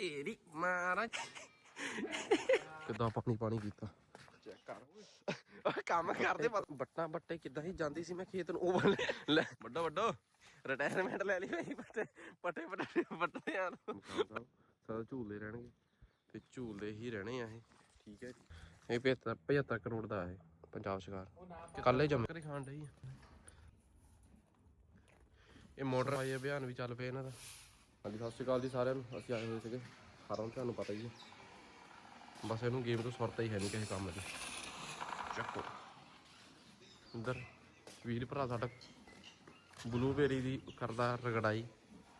ਤੇਰੀ ਮਾਰਾ। ਕਿਦਾਂ ਪਾਣੀ ਪਾਣੀ ਕੀਤਾ ਚੈੱਕ ਕਰ। ਓਏ ਕੰਮ ਕਰਦੇ ਬੱਟਾਂ ਬੱਟੇ ਕਿੱਦਾਂ ਹੀ ਜਾਂਦੀ ਸੀ ਮੈਂ ਖੇਤ ਨੂੰ ਉਹ ਲੈ। ਵੱਡੋ ਵੱਡੋ ਰਿਟਾਇਰਮੈਂਟ ਲੈ ਲਈ ਬੱਟੇ ਪੱਟੇ ਪੱਟੇ ਪੱਟੇ ਆ ਸਾਰਾ ਝੂਲੇ ਰਹਿਣਗੇ। ਤੇ ਝੂਲੇ ਹੀ ਰਹਿਣੇ ਆ ਇਹ। ਠੀਕ ਹੈ ਜੀ। ਇਹ 75 75 ਕਰੋੜ ਦਾ ਹੈ ਪੰਜਾਬ ਸਰਕਾਰ। ਕੱਲੇ ਜੰਮ ਕਰੇ ਖਾਣ ਆ। ਇਹ ਮੋਟਰ ਆਈ ਅਭਿਆਨ ਵੀ ਚੱਲ ਪਿਆ ਇਹਨਾਂ ਦਾ। ਹਾਂਜੀ, ਸਤਿ ਸ਼੍ਰੀ ਅਕਾਲ ਜੀ ਸਾਰਿਆਂ ਨੂੰ। ਅਸੀਂ ਆਏ ਹੋਏ ਸੀਗੇ ਸਾਰਿਆਂ ਤੁਹਾਨੂੰ ਪਤਾ ਹੀ ਹੈ। ਬਸ ਇਹਨੂੰ ਗੇਮ ਤੋਂ ਸੁਰਤਾ ਹੀ ਹੈ ਨਹੀਂ ਕਿਸੇ ਕੰਮ ਦੀ। ਚੱਕੋ। ਅੰਦਰ ਵੀਰ ਭਰਾ ਸਾਡਾ ਬਲੂਬੇਰੀ ਦੀ ਕਰਦਾ ਰਗੜਾਈ।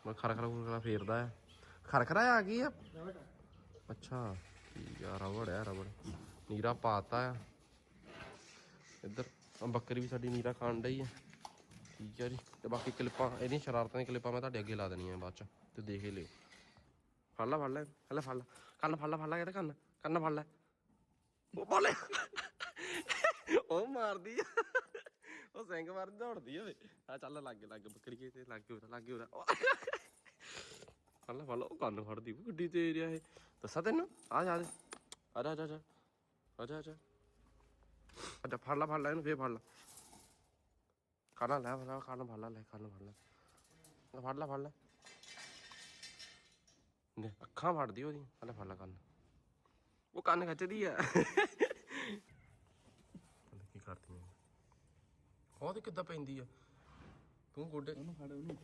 ਮੈਂ ਖਰਖਰਾ ਖਰਖਰਾ ਫੇਰਦਾ ਹੈ। ਖਰਖਰਾ ਆ ਗਈ ਆ? ਅੱਛਾ, ਠੀਕ ਆ, ਰਬੜ ਹੈ ਰਬੜ। ਨੀਰਾ ਪਾਤਾ ਆ। ਇੱਧਰ ਬੱਕਰੀ ਵੀ ਸਾਡੀ ਨੀਰਾ ਖਾਣ ਡਈ ਆ। ਠੀਕ ਹੈ ਜੀ। ਤੇ ਬਾਕੀ ਕਲਿੱਪਾਂ ਇਹਦੀਆਂ ਸ਼ਰਾਰਤਾਂ ਦੀਆਂ ਕਲਿੱਪਾਂ ਮੈਂ ਤੁਹਾਡੇ ਅੱਗੇ ਲਾ ਦੇਣੀਆਂ ਬਾਅਦ ਚ, ਤੇ ਦੇਖ ਹੀ ਲਿਓ। ਫੜ ਲੈ ਫੜ ਲੈ ਹਲੇ ਫੜ ਲੈ। ਕੰਨ ਫੜ ਲੈ ਫੜ ਲੈ ਇਹਦਾ ਕੰਨ ਕੰਨ ਫੜ ਲੈ। ਉਹ ਫੜ ਉਹ ਮਾਰਦੀ ਆ। ਉਹ ਸਿੰਘ ਮਾਰਦੀ ਦੌੜਦੀ ਆ ਆ ਚੱਲ, ਲੱਗ ਲੱਗ, ਬੱਕਰੀ ਤੇ ਲੱਗ ਗਿਆ ਲੱਗ ਗਿਆ ਫੜ ਲੈ ਉਹ ਕੰਨ ਫੜਦੀ ਉਹ ਗੱਡੀ ਤੇ ਏਰੀਆ ਇਹ। ਦੱਸਾਂ ਤੈਨੂੰ? ਆ ਜਾ, ਆ ਆ ਜਾ ਆ ਜਾ ਆ ਜਾ। ਆ ਜਾ ਫੜ ਲੈ ਫੜ ਲੈ ਇਹਨੂੰ, ਫੇਰ ਫੜ ਲੈ। ਕੰਨ ਲੈ ਫੜ ਲੈ ਕੰਨ ਫੜ ਲੈ ਫੜ ਲੈ ਲੈ ਫੜ ਲੈ ਫੜ ਲੈ ਨੇ ਅੱਖਾਂ ਫੜਦੀ ਉਹਦੀ ਹਲੇ ਫੜ ਲੈ ਕੰਨ ਉਹ ਕੰਨ ਖਿੱਚਦੀ ਆ ਪਤਾ ਕੀ ਕਰਦੀ ਆ ਉਹ ਤੇ ਕਿੱਦਾਂ ਪੈਂਦੀ ਆ ਤੂੰ ਗੋਡੇ ਉਹਨੂੰ ਫੜ ਉਹਨੂੰ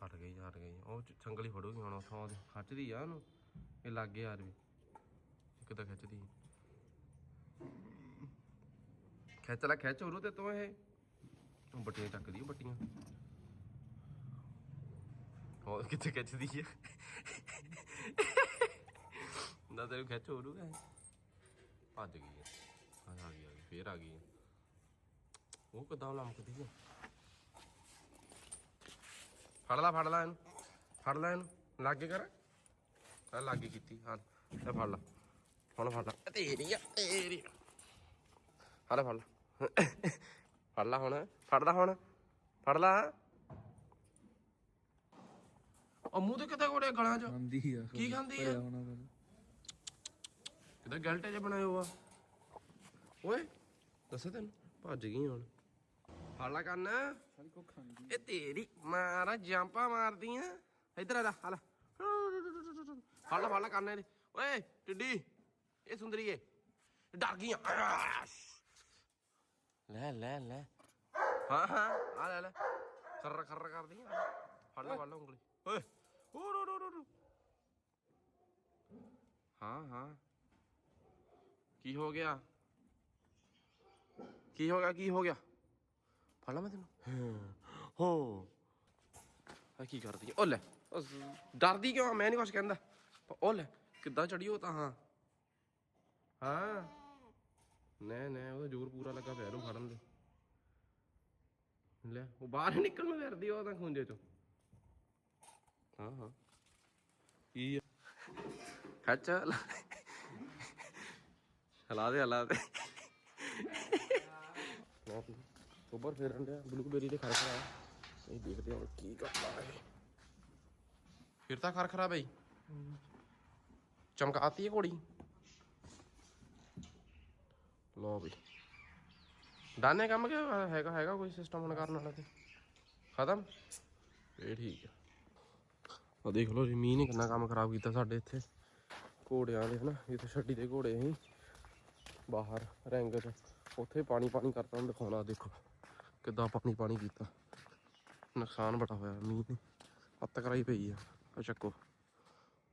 ਹਟ ਗਈ ਹਟ ਗਈ ਉਹ ਸੰਗਲੀ ਫੜੂਗੀ ਹੁਣ ਉਥੋਂ ਉਹਦੇ ਖਿੱਚਦੀ ਆ ਉਹਨੂੰ ਇਹ ਲੱਗ ਗਿਆ ਯਾਰ ਵੀ ਕਿੱਦਾਂ ਖਿੱਚਦੀ? ਖਿੱਚ ਲੈ ਖਿੱਚ ਉਰੂ ਤੇ ਤੂੰ ਇਹ ਬੱਟੀਆਂ ਚੱਕਦੀ ਆ ਬੱਟੀਆਂ। ਉਹ ਕਿੱਥੇ ਖਿੱਚਦੀ ਆ? ਨਾ ਤੇਰੇ ਖਿੱਚ ਉਰੂ ਹੈ ਭੱਜ ਗਈ ਆ। ਆ ਆ ਗਈ ਆ ਗਈ, ਫੇਰ ਆ ਗਈ ਆ। ਉਹ ਕਿੱਦਾਂ ਲਮਕਦੀ ਆ? ਫੜ ਲਾ ਫੜ ਲਾ ਇਹਨੂੰ। ਫੜ ਲੈ ਇਹਨੂੰ। ਲਾਗੇ ਕਰ। ਆ ਲਾਗੇ ਕੀਤੀ, ਹਾਂ। ਇਹ ਫੜ ਲਾ। ਹੁਣ ਫੜ ਲਾ। ਤੇਰੀ ਆ ਤੇਰੀ ਆ। ਫੜ ਲੈ ਫੜ ਲੈ। ਫੜ ਲੈ ਹੁਣ ਫੜ ਲੈ ਹੁਣ ਫੜ ਲੈ। ਉਹ ਮੂੰਹ ਤੇ ਕਿੱਥੇ ਕੋੜੇ ਗਲਾਂ 'ਚ? ਖਾਂਦੀ ਆ ਕੀ ਖਾਂਦੀ ਆ? ਭਰਿਆ ਹੋਣਾ ਗਲਟੇ ਜੇ ਬਣਾਏ ਹੋਆ ਓਏ ਦੱਸ ਤੈਨੂੰ ਭੱਜ ਗਈ ਹੁਣ। ਫੜ ਲੈ ਕੰਨ। ਸਾਰੀ ਕੋ ਖਾਂਦੀ ਇਹ ਤੇਰੀ ਮਾਰਾ ਜੰਪਾ ਮਾਰਦੀਆਂ। ਇੱਧਰ ਆ ਜਾ ਹਲ ਫੜ ਲੈ ਫੜ ਲੈ ਕੰਨ ਇਹਦੇ। ਓਏ ਟਿੱਡੀ ਇਹ ਸੁੰਦਰੀਏ ਡਰ ਗਈਆਂ ਲੈ ਲੈ ਲੈ। ਹਾਂ ਹਾਂ। ਆ ਲੈ ਲੈ। ਖਰਰ ਖਰਰ ਕਰਦੀਆਂ ਫੜ ਲੈ ਫੜ ਲੈ ਉਂਗਲੀ। ਓਏ। ਓ, ਰੋ ਰੋ ਰੋ ਹਾਂ ਹਾਂ। ਕੀ ਹੋ ਗਿਆ? ਕੀ ਹੋ ਗਿਆ, ਕੀ ਹੋ ਗਿਆ? ਫੜ ਲਾ ਮੈਂ ਤੈਨੂੰ। ਹੋ। ਆ ਕੀ ਕਰਦੀ ਹੈ? ਉਹ ਲੈ। ਡਰਦੀ ਕਿਉਂ ਮੈਂ ਨਹੀਂ ਕੁਛ ਕਹਿੰਦਾ। ਪ- ਉਹ ਲੈ, ਕਿੱਦਾਂ ਚੜੀ ਉਹ ਤਾਂ, ਹਾਂ। ਹਾਂ। ਨਹੀਂ ਨਹੀਂ ਉਹਦਾ ਜ਼ੋਰ ਪੂਰਾ ਲੱਗਾ ਪਿਆ ਇਹਨੂੰ ਫੜਨ ਦੇ। ਲੈ ਉਹ ਬਾਹਰ ਨਿਕਲ ਨੂੰ ਫਿਰਦੀ ਉਹ ਤਾਂ ਖੁੰਝੇ ਚੋਂ। ਹਾਂ ਹਾਂ। ਕੀ? ਖੱਚ। ਹਲਾ ਦੇ ਹਲਾ ਦੇ। ਲਓ ਵੀ ਉੱਪਰ ਫੇਰਨ ਡਿਆ। ਬਲੂਬੇਰੀ ਦੇ ਖਰਖਰਾ ਇਹ ਦੇਖਦੇ ਹਾਂ ਕੀ ਕਰਦਾ ਹੈ ਫਿਰ ਤਾਂ ਖਰਖਰਾ ਬਈ ਚਮਕਾਤੀ ਹੈ ਘੋੜੀ? ਲੋ ਬਈ ਦਾਨੇ ਕੰਮ ਕਿ ਹੈਗਾ ਹੈਗਾ ਕੋਈ ਸਿਸਟਮ ਹੁਣ ਕਰਨ ਵਾਲਾ ਤੇ। ਖਤਮ? ਇਹ ਠੀਕ ਆ। ਆ ਦੇਖ ਲਓ ਜੀ ਮੀਂਹ ਨੇ ਕਿੰਨਾ ਕੰਮ ਖਰਾਬ ਕੀਤਾ ਸਾਡੇ ਇੱਥੇ। ਘੋੜਿਆਂ ਦੇ ਹਨਾ ਜਿੱਥੇ ਛੱਡੀ ਦੇ ਘੋੜੇ ਸੀ ਬਾਹਰ ਰੈਂਗ ਚ। ਉੱਥੇ ਪਾਣੀ ਪਾਣੀ ਕਰਤਾ ਤੁਹਾਨੂੰ ਦਿਖਾਉਣਾ ਦੇਖੋ। ਕਿੱਦਾਂ ਪਾਣੀ ਪਾਣੀ ਕੀਤਾ। ਨੁਕਸਾਨ ਬੜਾ ਹੋਇਆ ਮੀਂਹ ਨੇ ਹੱਤ ਕਰਾਈ ਪਈ ਆ ਆ ਚੱਕੋ।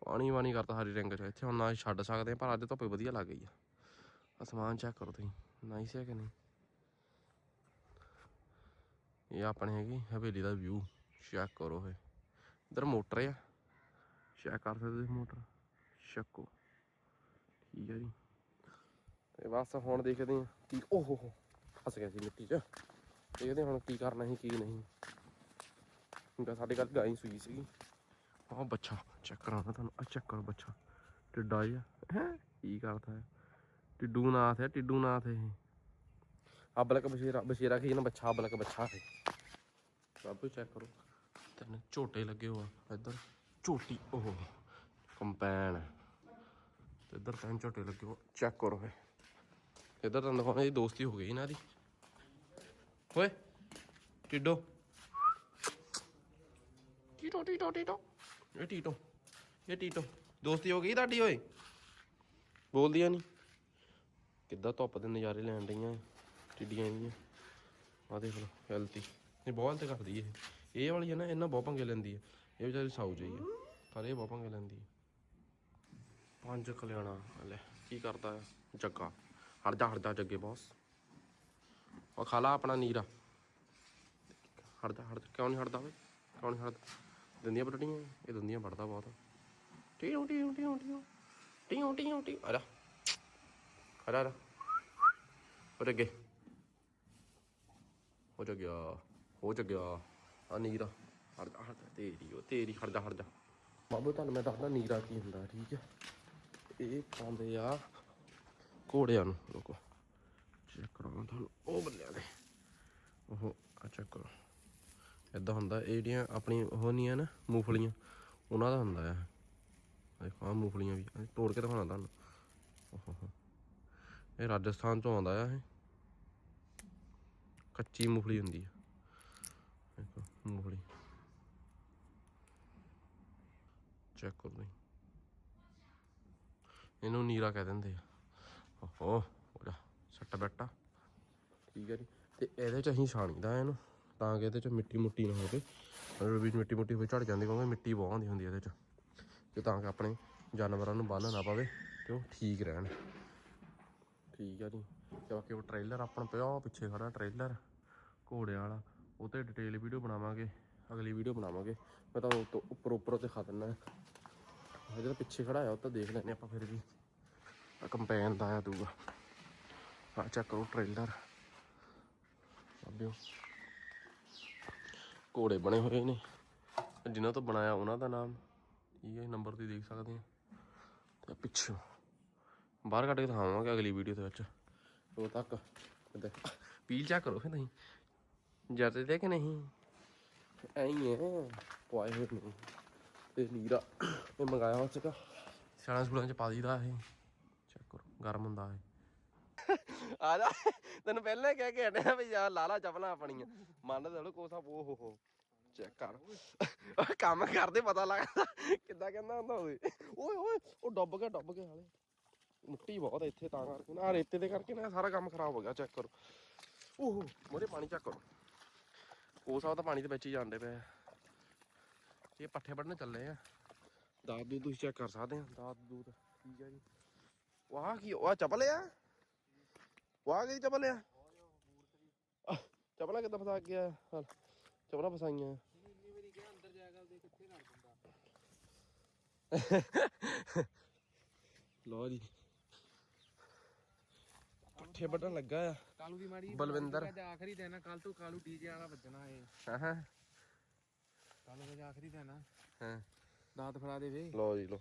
ਪਾਣੀ ਪਾਣੀ ਕਰਤਾ ਹਰੀ ਰੰਗ ਚ। ਇੱਥੇ ਹੁਣ ਨਾ ਛੱਡ ਸਕਦੇ ਹਾਂ, ਪਰ ਅੱਜ ਧੁੱਪ ਵਧੀਆ ਲੱਗ ਗਈ ਆ। ਅਸਮਾਨ ਚੈੱਕ ਕਰੋ ਤੁਸੀਂ। ਨਾਈਸ ਹੈ ਕਿ ਨਹੀਂ? ਇਹ ਆਪਣੇ ਹੈਗੀ, ਹਵੇਲੀ ਦਾ ਵਿਊ ਚੈੱਕ ਕਰੋ ਇਹ। ਇਧਰ ਮੋਟਰ ਆ। ਚੈੱਕ ਕਰ ਸਕਦੇ ਤੁਸੀਂ ਮੋਟਰ? ਚੱਕੋ। ਠੀਕ ਹੈ ਜੀ। ਤੇ ਬਸ ਹੁਣ ਦੇਖਦੇ ਹਾਂ ਕੀ, ਓਹੋ ਹੋ ਫਸ ਗਿਆ ਸੀ ਮਿੱਟੀ 'ਚ। ਦੇਖਦੇ ਹਾਂ ਹੁਣ ਕੀ ਕਰਨਾ ਸੀ, ਕੀ ਨਹੀਂ। ਕਿਉਂਕਿ ਸਾਡੇ ਘਰ ਗਾਈ ਸੂਈ ਸੀਗੀ। ਆਹ ਬੱਚਾ ਚੈੱਕ ਕਰਾਉਣਾ ਤੁਹਾਨੂੰ। ਆ ਚੈੱਕ ਕਰੋ ਬੱਚਾ। ਟਿੱਡਾ ਜਿਹਾ ਹੈ? ਕੀ ਕਰਦਾ ਹੈ ਟਿੱਡੂ ਨਾਥ ਹੈ ਟਿੱਡੂ ਨਾਥ ਇਹ। ਅਬਲਕ ਬਸ਼ੇਰਾ ਬਸ਼ੇਰਾ ਕੀ ਨਾ ਬੱਚਾ ਅਬਲਕ ਬੱਚਾ ਹੈ ਸਭ ਕੁਝ ਚੈੱਕ ਕਰੋ ਤੈਨੂੰ ਝੋਟੇ ਲੱਗੇ ਹੋਆ ਇੱਧਰ ਝੋਟੀ ਓਹ ਕੰਪੈਨ। ਤੇ ਇੱਧਰ ਤਿੰਨ ਝੋਟੇ ਲੱਗੇ ਹੋ ਚੈੱਕ ਕਰੋ ਫੇ ਇੱਧਰ ਤਾਂ ਦਿਖਾਉਣਾ ਜੀ ਦੋਸਤੀ ਹੋ ਗਈ ਇਹਨਾਂ ਦੀ। ਓਏ ਟਿੱਡੋ। ਟੀਟੋ ਟੀਟੋ ਟੀਟੋ। ਇਹ ਟੀਟੋ ਇਹ ਟੀਟੋ। ਦੋਸਤੀ ਹੋ ਗਈ ਤੁਹਾਡੀ ਓਏ। ਬੋਲਦੀਆਂ ਨਹੀਂ ਕਿੱਦਾਂ ਧੁੱਪ ਦੇ ਨਜ਼ਾਰੇ ਲੈਣ ਡਈਆਂ ਟਿੱਡੀਆਂ ਇਹਦੀਆਂ ਆ ਦੇਖ ਲਓ ਹੈਲਥੀ ਇਹ ਬਹੁਤ ਤੇ ਕਰਦੀ ਇਹ। ਇਹ ਵਾਲੀ ਹੈ ਨਾ, ਇਹਨਾਂ ਬਹੁਤ ਪੰਗੇ ਲੈਂਦੀ ਹੈ। ਇਹ ਵਿਚਾਰੀ ਸਾਊ ਜਿਹੀ ਹੈ, ਪਰ ਇਹ ਬਹੁਤ ਪੰਗੇ ਲੈਂਦੀ ਹੈ। ਪੰਜ ਕਲਿਆਣਾ ਲੈ, ਕੀ ਕਰਦਾ ਜੱਗਾ। ਹੜਦਾ ਹੜਦਾ ਜੱਗੇ ਬੌਸ ਉਹ ਖਾ ਆਪਣਾ ਨੀਰਾ। ਹੜਦਾ ਹੜਦਾ ਕਿਉਂ ਨਹੀਂ ਹਟਦਾ ਓਏ ਕਿਉਂ ਨਹੀਂ ਹਟਦਾ? ਦੰਦੀਆਂ ਵੱਢਣੀਆਂ, ਇਹ ਦੰਦੀਆਂ ਵੱਢਦਾ ਬਹੁਤ। ਟੀਉ ਟੀਉ ਟੀਉ ਟੀਉ ਟੀਉ ਟੀਉ ਟੀਉ ਆ ਜਾ ਆ ਹੋ ਜਾ ਹੋ ਜਾ ਹੋ ਜਾ ਆ ਨੀਰਾ ਹਟ ਜਾ ਤੇਰੀ ਉਹ ਤੇਰੀ ਹਟ ਜਾ ਬਾਬੂ ਤੁਹਾਨੂੰ ਮੈਂ ਦੱਸਦਾ ਨੀਰਾ ਕੀ ਹੁੰਦਾ ਠੀਕ ਹੈ ਇਹ ਪਾਉਂਦੇ ਆ ਘੋੜਿਆਂ ਨੂੰ ਰੁਕੋ ਚੈੱਕ ਕਰਾਂ ਤੁਹਾਨੂੰ ਉਹ ਬੰਦਿਆਂ ਦੇ ਉਹ ਚੈੱਕ ਕਰੋ ਇਦਾਂ ਹੁੰਦਾ ਇਹ ਜਿਹੜੀਆਂ ਆਪਣੀ ਉਹ ਨਹੀਂ ਆ ਨਾ ਮੂੰਗਫਲੀਆਂ ਉਹਨਾਂ ਦਾ ਹੁੰਦਾ ਆ ਦੇਖੋ ਆ ਮੂੰਗਫਲੀਆਂ ਵੀ ਤੋੜ ਕੇ ਦਿਖਾਉਣਾ ਤੁਹਾਨੂੰ ਓਹੋ ਇਹ ਰਾਜਸਥਾਨ ਤੋਂ ਆਉਂਦਾ ਆ ਇਹ। ਕੱਚੀ ਮੂੰਗਫਲੀ ਹੁੰਦੀ ਆ। ਦੇਖੋ, ਮੂੰਗਫਲੀ। ਚੈੱਕ ਕਰੋ ਤੁਸੀਂ। ਇਹਨੂੰ ਨੀਰਾ ਕਹਿ ਦਿੰਦੇ ਆ। ਓਹੋ ਉਹਦਾ ਸੱਟ ਬੈਟਾ ਠੀਕ ਹੈ ਜੀ। ਤੇ ਇਹਦੇ ਚ ਅਸੀਂ ਛਾਣੀਦਾ ਇਹਨੂੰ, ਤਾਂ ਕਿ ਇਹਦੇ ਚ ਮਿੱਟੀ ਮੁੱਟੀ ਨਾ ਹੋਵੇ। ਅਗਰ ਵੀ ਮਿੱਟੀ ਮੁੱਟੀ ਹੋਈ ਝੜ ਜਾਂਦੀ, ਕਿਉਂਕਿ ਮਿੱਟੀ ਬਹੁਤ ਆਉਂਦੀ ਹੁੰਦੀ ਇਹਦੇ ਚ। ਤੇ ਤਾਂ ਕਿ ਆਪਣੇ ਜਾਨਵਰਾਂ ਨੂੰ ਬੰਨ ਨਾ ਪਵੇ ਤੇ ਉਹ ਠੀਕ ਰਹਿਣ। ਠੀਕ ਆ ਜੀ। ਤੇ ਬਾਕੀ ਉਹ ਟ੍ਰੇਲਰ ਆਪਣਾ ਪਿਆ, ਉਹ ਪਿੱਛੇ ਖੜਾ ਟ੍ਰੇਲਰ ਘੋੜਿਆਂ ਵਾਲਾ। ਉਹ ਤੇ ਡਿਟੇਲ ਵੀਡੀਓ ਬਣਾਵਾਂਗੇ, ਅਗਲੀ ਵੀਡੀਓ ਬਣਾਵਾਂਗੇ। ਮੈਂ ਤੁਹਾਨੂੰ ਉੱਤੋਂ- ਉੱਪਰ ਉੱਪਰ ਤੇ ਖਾ ਦਿੰਦਾ ਹਜੇ ਪਿੱਛੇ ਖੜਾ ਆ, ਉਹ ਤਾਂ ਦੇਖ ਲੈਨੇ ਆਪਾਂ ਫਿਰ ਵੀ। ਕੰਪੈਨ ਦਾ ਆ ਦੂਗਾ ਆ ਚੈੱਕ ਕਰੋ ਟ੍ਰੇਲਰ ਅੱਬਿਓ ਘੋੜੇ ਬਣੇ ਹੋਏ ਨੇ। ਜਿਨ੍ਹਾਂ ਤੋਂ ਬਣਾਇਆ ਉਹਨਾਂ ਦਾ ਨਾਮ। ਠੀਕ ਹੈ ਨੰਬਰ ਤੇ ਦੇਖ ਸਕਦੇ ਆ ਤੇ ਪਿੱਛੋਂ। ਬਾਹਰ ਕੱਢ ਕੇ ਦਿਖਾਵਾਂਗੇ ਅਗਲੀ ਵੀਡੀਓ ਦੇ ਵਿੱਚ। ਉਹ ਤੱਕ। ਪੀਲ ਚੈੱਕ ਕਰੋ ਫਿਰ ਨਹੀਂ ਜਰਦੇ ਤੇ ਕਿ ਨਹੀਂ? ਐਂ ਹੀ ਹੈ। ਪਵਾਏ ਹੋਏ ਨੇ। ਤੇ ਨੀਰਾ। ਇਹ ਮੰਗਾਇਆ ਹੋ ਚੁੱਕਾ ਸਿਆਣਾ ਸਕੂਲਾਂ ਚ ਪਾ ਦੀਦਾ ਇਹ। ਚੈੱਕ ਕਰੋ। ਗਰਮ ਹੁੰਦਾ ਇਹ। ਆ ਜਾ। ਤੈਨੂੰ ਪਹਿਲਾਂ ਕਹਿ ਕੇ ਹਟਿਆ ਵੀ ਯਾਰ ਲਾਲਾ ਚਪਲਾਂ ਆਪਣੀਆਂ। ਮੰਨ ਦੇ ਕੋਸਾ ਉਹ ਹੋ ਹੋ ਚੈੱਕ ਕਰ ਕੰਮ ਕਰਦੇ ਪਤਾ ਲੱਗਦਾ। ਕਿੱਦਾਂ ਕਹਿੰਦਾ ਹੁੰਦਾ ਓਏ ਓਏ ਓਏ। ਉਹ ਡੁੱਬ ਗਿਆ ਡੁੱਬ ਗਿਆ ਹਾਲੇ। ਮਿੱਟੀ ਬਹੁਤ ਹੈ ਇੱਥੇ ਤਾਂ ਕਰਕੇ। ਨਾ ਆਹ ਰੇਤੇ ਦੇ ਕਰਕੇ ਨਾ ਸਾਰਾ ਕੰਮ ਖਰਾਬ ਹੋ ਗਿਆ ਚੈੱਕ ਕਰੋ। ਓਹ ਮੋਰੇ ਪਾਣੀ ਚੈੱਕ ਕਰੋ। ਕੋਸਾ ਤਾਂ ਪਾਣੀ ਦੇ ਵਿੱਚ ਹੀ ਜਾਂਦੇ ਪਏ ਇਹ ਪੱਠੇ ਵੱਢਣ ਚੱਲੇ ਆ। ਦਾਦ ਦੂਦ ਤੁਸੀਂ ਚੈੱਕ ਕਰ ਸਕਦੇ ਆ। ਦਾਦ ਦੂਦ ਠੀਕ ਹੈ ਜੀ? ਵਾਹ ਕੀ ਉਹ ਚੱਪਲ ਆ? ਵਾਹ ਕੀ ਚੱਪਲ ਆ? ਆਹ, ਕਿੱਦਾਂ ਫਸਾ ਗਿਆ ਹਾਂ ਚੱਪਲਾਂ ਫਸਾਈਆਂ। ਇੰਨੀ ਵਾਰੀ ਕਿਹਾ ਅੰਦਰ ਜਾ ਕੇ ਦੇ ਕਿੱਥੇ ਕਰ ਦਿੰਦਾ ਲੋ ਜੀ। ਪੱਠੇ ਵੱਢਣ ਲੱਗਾ ਆ। ਕਾਲੂ ਦੀ ਮਾੜੀ ਬਲਵਿੰਦਰ। ਅੱਜ ਆਖਰੀ ਦਿਨ ਆ ਕੱਲ ਤੋਂ ਕਾਲੂ ਡੀਜੇ ਵਾਲਾ ਵੱਜਣਾ ਏ। ਹਾਂ। ਹਾਂ ਕੱਲ ਵਜੇ ਆਖਰੀ ਦਿਨ ਆ। ਹਾਂ। ਦਾਤ ਫੜਾ ਦੇ ਵੇ। ਲੋ ਜੀ ਲੋ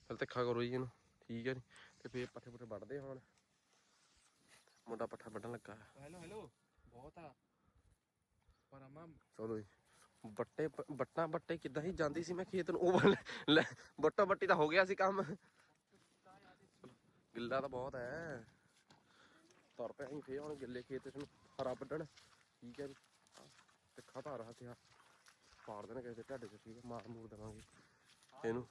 ਫਿਰ ਤਿੱਖਾ ਕਰੋ ਜੀ ਇਹਨੂੰ। ਠੀਕ ਹੈ ਜੀ। ਤੇ ਫੇਰ ਪੱਠੇ ਪੁੱਠੇ ਵੱਢਦੇ ਹੁਣ। ਮੁੰਡਾ ਪੱਠਾ ਵੱਢਣ ਲੱਗਾ ਹੈਲੋ ਹੈਲੋ। ਬਹੁਤ ਆ। ਪਰ ਅਮਾ ਚਲੋ ਜੀ। ਬੱਟੇ ਬੱਟਾਂ ਬੱਟੇ ਕਿੱਦਾਂ ਹੀ ਜਾਂਦੀ ਸੀ ਮੈਂ ਖੇਤ ਨੂੰ। ਉਹ ਲੈ ਬੱਟਾ ਬੱਟੀ ਤਾਂ ਹੋ ਗਿਆ ਸੀ ਕੰਮ। ਗਿੱਲਾ ਤਾਂ ਬਹੁਤ ਹੈ ਤੁਰ ਪਿਆ ਅਸੀਂ ਫੇਰ ਹੁਣ ਗਿੱਲੇ ਖੇਤ ਚ ਨੂੰ ਹਰਾ ਵੱਢਣ। ਠੀਕ ਹੈ ਜੀ। ਆਹ, ਤਿੱਖਾ ਰਹਾ ਤੇ ਆ। ਪਾੜ ਦੇਣਾ ਕਿਸੇ ਢੱਡ ਚ ਠੀਕ ਹੈ। ਮਾਰ ਮੂਰ ਦੇਵਾਂਗੇ। ਇਹਨੂੰ।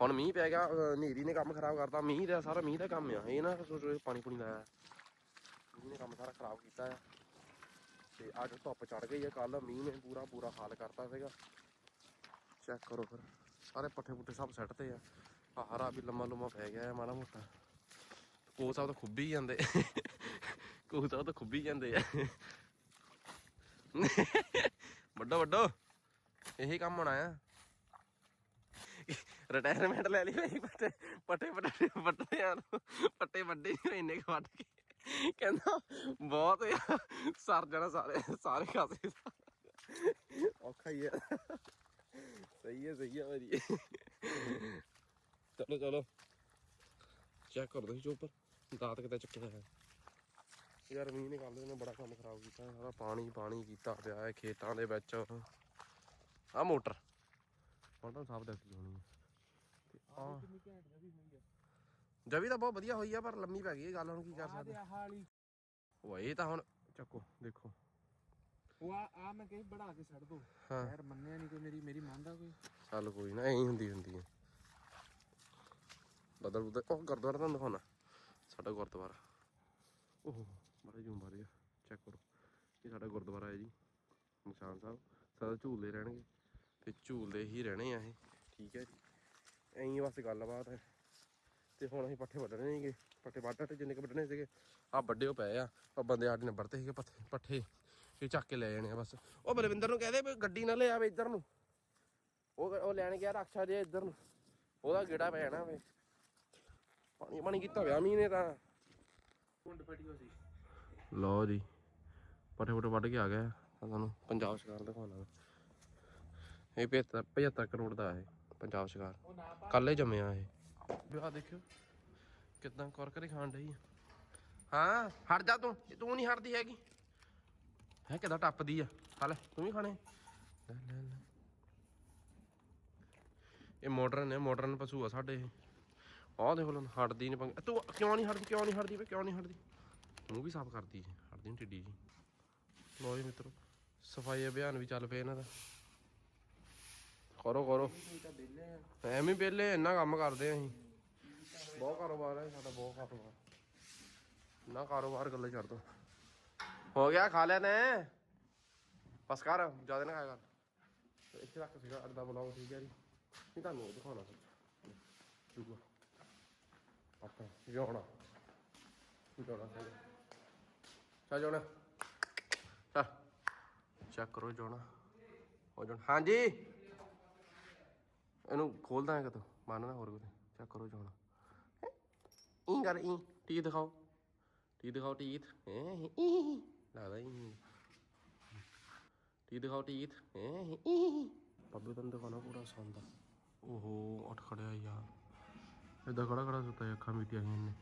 ਹੁਣ ਮੀਂਹ ਪੈ ਗਿਆ ਹਨੇਰੀ ਨੇ ਕੰਮ ਖਰਾਬ ਕਰਤਾ। ਮੀਂਹ ਦਾ ਸਾਰਾ ਮੀਂਹ ਦਾ ਕੰਮ ਆ। ਇਹ ਨਾ ਸੋਚੋ ਪਾਣੀ ਪੂਣੀ ਦਾ ਮੀਂਹ ਨੇ ਕੰਮ ਸਾਰਾ ਖਰਾਬ ਕੀਤਾ ਆ। ਤੇ ਅੱਜ ਧੁੱਪ ਚੜ ਗਈ ਆ। ਕੱਲ ਮੀਂਹ ਨੇ ਪੂਰਾ ਪੂਰਾ ਹਾਲ ਕਰਤਾ ਸੀਗਾ। ਚੈੱਕ ਕਰੋ ਫਿਰ। ਸਾਰੇ ਪੱਠੇ ਪੁੱਠੇ ਸਭ ਸੈੱਟ ਤੇ ਆ। ਆਹ ਵੀ ਲੰਮਾ ਲੰਮਾ ਪੈ ਗਿਆ ਆ ਮਾੜਾ ਮੋਟਾ। ਕੋ ਸਾਹਿਬ ਤਾਂ ਖੁੱਬੀ ਜਾਂਦੇ। ਕੋ ਸਾਹਿਬ ਤਾਂ ਖੁੱਬੀ ਜਾਂਦੇ ਆ। ਵੱਡੋ ਵੱਡੋ, ਇਹੀ ਕੰਮ ਹੋਣਾ ਆ। ਰਿਟਾਇਰਮੈਂਟ ਲੈ ਲਈ ਭਾਈ ਪੱਟੇ ਪੱਟੇ ਪੱਟੇ ਪੱਟੇ ਆ ਪੱਟੇ ਵੱਡੇ ਹੀ ਇੰਨੇ ਕੁ ਵੱਢ ਕੇ। ਕਹਿੰਦਾ, ਬਹੁਤ ਆ। ਸਰ ਜਾਣਾ ਸਾਰੇ ਸਾਰੇ ਖਾਸੇ। ਔਖਾ ਹੀ ਆ। ਸਹੀ ਹੈ ਸਹੀ ਹੈ ਭਾਜੀ। ਚਲੋ ਚਲੋ। ਚੈੱਕ ਕਰ ਦੋ ਚੋਪਰ ਦਾਤ ਕਿਤੇ ਚੱਕਿਆ ਹੈ ਯਾਰ ਮੀਂਹ ਨੇ ਕੱਲ ਨੇ ਬੜਾ ਕੰਮ ਖਰਾਬ ਕੀਤਾ। ਸਾਰਾ ਪਾਣੀ ਪਾਣੀ ਕੀਤਾ ਪਿਆ ਹੈ ਖੇਤਾਂ ਦੇ ਵਿੱਚ। ਆ ਮੋਟਰ। ਤਾਂ ਸਾਫ਼ ਦਿਖਦੀ ਹੋਣੀ ਹੈ। ਤੇ ਆਹ ਆ ਕਿੰਨੀ ਘੈਂਟ ਜਵੀ ਹੋਈ ਆ ਜਵੀ ਤਾਂ ਬਹੁਤ ਵਧੀਆ ਹੋਈ ਆ ਪਰ ਲੰਮੀ ਪੈ ਗਈ ਇਹ ਗੱਲ। ਹੁਣ ਕੀ ਕਰ ਆਹ ਸਕਦੇ? ਤੇ ਆਹ ਵਾਲੀ। ਉਹ ਇਹ ਤਾਂ ਹੁਣ ਚੱਕੋ ਦੇਖੋ। ਉਹ ਆ ਆ ਮੈਂ ਕਹੀ ਬੜਾ ਕੇ ਛੱਡ ਦੋ। ਹਾਂ। ਯਾਰ ਮੰਨਿਆ ਨਹੀਂ ਕੋਈ ਮੇਰੀ ਮੇਰੀ ਮੰਨਦਾ ਕੋਈ। ਚੱਲ ਕੋਈ ਨਾ ਐਂ ਹੀ ਹੁੰਦੀ ਹੁੰਦੀ ਹੈ। ਬਦਲ ਬਦਲ ਉਹ ਗੁਰਦੁਆਰਾ ਤੁਹਾਨੂੰ ਦਿਖਾਉਣਾ? ਸਾਡਾ ਗੁਰਦੁਆਰਾ। ਉਹ ਬੜਾ ਜੂਮ ਬਾਰੇ ਚੈੱਕ ਕਰੋ। ਇਹ ਸਾਡਾ ਗੁਰਦੁਆਰਾ ਹੈ ਜੀ, ਨਿਸ਼ਾਨ ਸਾਹਿਬ। ਸਦਾ ਝੂਲਦੇ ਰਹਿਣਗੇ। ਤੇ ਝੂਲਦੇ ਹੀ ਰਹਿਣੇ ਆ ਇਹ। ਠੀਕ ਹੈ ਜੀ। ਐਂ ਬਸ ਗੱਲਬਾਤ ਹੈ। ਤੇ ਹੁਣ ਅਸੀਂ ਪੱਠੇ ਵੱਢਣੇ ਨੇਗੇ। ਪੱਠੇ ਵੱਢ ਤੇ ਜਿੰਨੇ ਕੁ ਵੱਢਣੇ ਸੀਗੇ ਆ ਵੱਡੇ ਉਹ ਪਏ ਆ। ਆ ਬੰਦੇ ਸਾਡੇ ਨੇ ਵਰਤੇ ਸੀਗੇ ਪੱਠੇ ਪੱਠੇ। ਇਹ ਚੱਕ ਕੇ ਲੈ ਜਾਣੇ ਆ ਬਸ। ਉਹ ਬਲਵਿੰਦਰ ਨੂੰ ਕਹਦੇ ਵੀ ਗੱਡੀ ਨਾ ਲੈ ਆਵੇ ਇੱਧਰ ਨੂੰ। ਉਹ ਉਹ ਲੈਣ ਗਿਆ ਰਕਸ਼ਾ ਜੇ ਇੱਧਰ ਨੂੰ। ਉਹਦਾ ਗੇੜਾ ਪੈ ਜਾਣਾ ਵੇ। ਪਾਣੀ ਪਾਣੀ ਕੀਤਾ ਵਿਆ ਮੀਂਹ ਨੇ ਤਾਂ। ਕੁੰਡ ਫਟੀ ਹੋ ਸੀ। ਲਓ ਜੀ ਪੱਠੇ ਪੁੱਠੇ ਵੱਢ ਕੇ ਆ ਗਿਆ ਤਾਂ ਤੁਹਾਨੂੰ ਪੰਜਾਬ ਸ਼ਿਕਾਰ ਦਿਖਾਉਣਾ। ਇਹ 75 75 ਕਰੋੜ ਦਾ ਹੈ ਪੰਜਾਬ ਨਾ ਪਾ। ਕੱਲ ਜੰਮਿਆ ਇਹ। ਵਿਆਹ ਦੇਖਿਓ ਕਿਦਾਂ ਕਰ ਕਰੇ ਖਾਣ ਡਈ ਹਾਂ ਹਟ ਜਾ ਤੂੰ ਤੂੰ ਨਹੀਂ ਹਟਦੀ ਹੈਗੀ। ਹੈ ਕਿਦਾਂ ਟੱਪਦੀ ਆ? ਹਲ ਤੂੰ ਵੀ ਖਾਣੇ। ਲੈ ਲੈ ਲੈ ਇਹ ਮਾਡਰਨ ਹੈ ਮਾਡਰਨ ਪਸ਼ੂ ਆ ਸਾਡੇ ਇਹ। ਆਹ ਦੇਖ ਲੋ ਹਟਦੀ ਨਹੀਂ ਪੰਗ ਤੂੰ ਕਿਉਂ ਨਹੀਂ ਹਟਦੀ ਕਿਉਂ ਨਹੀਂ ਹਟਦੀ ਵੇ ਕਿਉਂ ਨਹੀਂ ਹਟਦੀ ਮੂੰਹ ਵੀ ਸਾਫ਼ ਕਰਦੀ ਜੀ ਹਟਦੀ ਨਹੀਂ ਟਿੱਡੀ ਜੀ। ਲੋ ਜੀ ਮਿੱਤਰੋ, ਸਫ਼ਾਈ ਅਭਿਆਨ ਵੀ ਚੱਲ ਪਿਆ ਇਹਨਾਂ ਦਾ। ਕਰੋ ਕਰੋ। ਐਵੇਂ ਪਹਿਲੇ ਇੰਨਾ ਕੰਮ ਕਰਦੇ ਆ ਅਸੀਂ। ਬਹੁਤ ਕਾਰੋਬਾਰ ਹੈ ਸਾਡਾ, ਬਹੁਤ ਕਾਰੋਬਾਰ। ਨਾ ਕਾਰੋਬਾਰ ਗੱਲੇ ਛੱਡ ਦੋ। ਹੋ ਗਿਆ, ਖਾ ਲਿਆ ਨੇ ਬਸ ਕਰ, ਜ਼ਿਆਦਾ ਨਾ ਖਾਇਆ ਕਰ। ਇੱਥੇ ਤੱਕ ਸੀਗਾ, ਅੱਜ ਦਾ ਠੀਕ ਹੈ ਜੀ। ਨਹੀਂ, ਤੁਹਾਨੂੰ ਦਿਖਾਉਣਾ ਸੀ ਜੂਗਾ ਆਪਾਂ ਜੋਣਾ ਜੋਣਾ ਚਾ ਜੋਣਾ। ਚਾ ਚੈੱਕ ਕਰੋ ਜੋਣਾ। ਹੋ ਜੋਣਾ। ਹਾਂਜੀ। ਇਹਨੂੰ ਖੋਲਦਾ ਹੈ ਕਦੋਂ ਮੰਨਣਾ ਹੋਰ ਕੋਈ ਚੈੱਕ ਕਰੋ ਜਾਣਾ। ਈ ਕਰ, ਈ। ਟੀ ਦਿਖਾਓ। ਟੀ ਦਿਖਾਓ ਟੀਥ। ਲੱਗਦਾ ਹੀ ਟੀ ਦਿਖਾਓ ਟੀਥ। ਹੈ, ਈ ਦਿਖਾਉਣਾ ਪੂਰਾ ਸੌਂਦਾ। ਓਹੋ, ਉੱਠ ਖੜਿਆ ਯਾਰ। ਏਦਾਂ ਖੜਾ ਖੜਾ ਸੁੱਤਾ ਅੱਖਾਂ ਮੀਟੀਆਂ ਸੀ ਇਹਨੇ।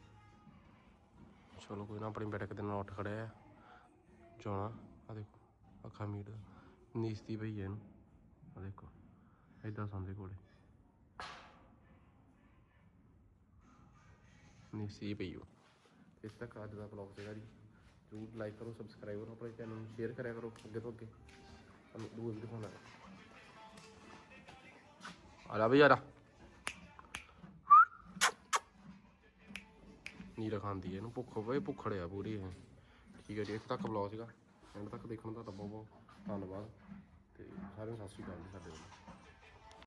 ਚਲੋ ਕੋਈ ਨਾ, ਆਪਣੀ ਬੈਠਕ ਦੇ ਨਾਲ ਉੱਠ ਖੜਿਆ ਆ। ਜਾਣਾ ਆ ਦੇਖੋ, ਅੱਖਾਂ ਮੀਟ, ਨੀਸਤੀ ਪਈ ਹੈ ਇਹਨੂੰ। ਆ ਦੇਖੋ, ਏਦਾਂ ਸੌਂਦੇ ਕੋਲੇ ਨਹੀਂ ਪਈ ਉਹ ਇਸ ਤੱਕ ਅੱਜ ਦਾ ਵਲੌਗ ਸੀਗਾ ਜੀ। ਜਰੂਰ ਲਾਈਕ ਕਰੋ ਸਬਸਕ੍ਰਾਈਬ ਕਰੋ ਆਪਣੇ ਚੈਨਲ ਨੂੰ ਸ਼ੇਅਰ ਕਰਿਆ ਕਰੋ ਅੱਗੇ ਤੋਂ ਅੱਗੇ। ਤੁਹਾਨੂੰ ਦੂਰ ਦਿਖਾਉਣਾ। ਆ ਜਾ ਬਈ, ਆ ਨੀਰਾ ਖਾਂਦੀ ਹੈ ਇਹਨੂੰ ਭੁੱਖ ਭੁੱਖੜ ਆ ਪੂਰੀ ਇਹ। ਠੀਕ ਹੈ ਜੀ, ਇੱਥੇ ਤੱਕ ਵਲੌਗ ਸੀਗਾ। ਐਂਡ ਤੱਕ ਦੇਖਣ ਦਾ ਤਾਂ ਬਹੁਤ ਬਹੁਤ ਧੰਨਵਾਦ। ਤੇ ਸਾਰਿਆਂ ਨੂੰ ਸਤਿ ਸ਼੍ਰੀ ਅਕਾਲ ਜੀ, ਸਾਡੇ ਵੱਲੋਂ।